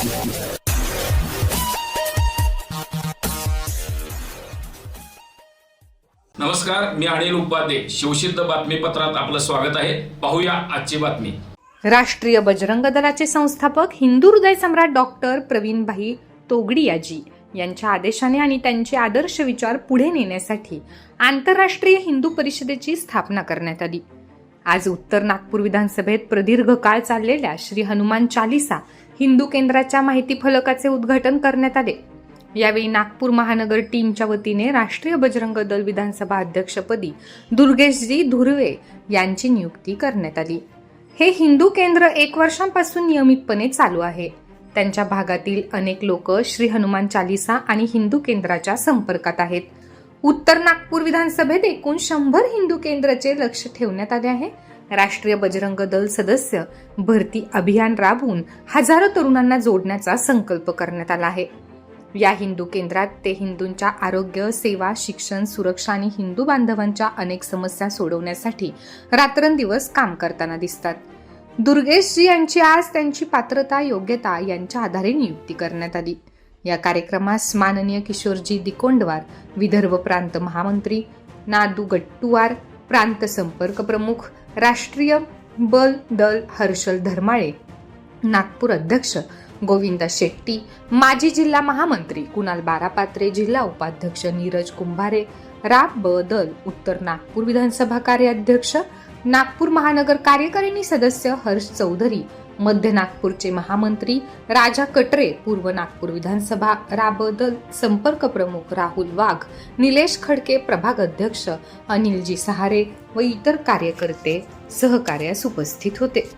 नमस्कार मी अनिल उपाध्ये. शिवसिद्ध बातमीपत्रात आपलं स्वागत आहे. पाहूया आजची बातमी. राष्ट्रीय बजरंग दलाचे संस्थापक हिंदू हृदय सम्राट डॉक्टर प्रवीणभाई तोगडियाजी यांच्या आदेशाने आणि त्यांचे आदर्श विचार पुढे नेण्यासाठी आंतरराष्ट्रीय हिंदू परिषदेची स्थापना करण्यात आली. आज उत्तर नागपूर विधानसभेत प्रदीर्घ काळ चाललेल्या श्री हनुमान चालिसा हिंदू केंद्राच्या माहिती फलकाचे उद्घाटन करण्यात आले. यावेळी नागपूर महानगर टीमच्या वतीने राष्ट्रीय बजरंग दल विधानसभा अध्यक्षपदी दुर्गेशजी धुर्वे यांची नियुक्ती करण्यात आली. हे हिंदू केंद्र एक वर्षांपासून नियमितपणे चालू आहे. त्यांच्या भागातील अनेक लोक श्री हनुमान चालिसा आणि हिंदू केंद्राच्या संपर्कात आहेत. उत्तर नागपूर विधानसभेत एकूण शंभर हिंदू केंद्राचे लक्ष ठेवण्यात आले आहे. राष्ट्रीय बजरंग दल सदस्य भरती अभियान राबवून हजारो तरुणांना जोडण्याचा संकल्प करण्यात आला आहे. या हिंदू केंद्रात ते हिंदूंच्या आरोग्य सेवा शिक्षण सुरक्षा आणि हिंदू बांधवांच्या अनेक समस्या सोडवण्यासाठी रात्रंदिवस काम करताना दिसतात. दुर्गेशजी यांची आज त्यांची पात्रता योग्यता यांच्या आधारे नियुक्ती करण्यात आली. या कार्यक्रमास माननीय किशोरजी दिकोंडवार विदर्भ प्रांत महामंत्री नादू गट्टुवार प्रांत संपर्क प्रमुख राष्ट्रीय बल दल हर्षल धर्माळे नागपूर अध्यक्ष गोविंदा शेट्टी माजी जिल्हा महामंत्री कुणाल बारापात्रे जिल्हा उपाध्यक्ष नीरज कुंभारे राब बदल उत्तर नागपूर विधानसभा कार्याध्यक्ष नागपूर महानगर कार्यकारिणी सदस्य हर्ष चौधरी मध्य नागपूरचे महामंत्री राजा कटरे पूर्व नागपूर विधानसभा राबदल संपर्क प्रमुख राहुल वाघ निलेश खडके प्रभाग अध्यक्ष अनिलजी सहारे व इतर कार्यकर्ते सहकार्यास उपस्थित होते.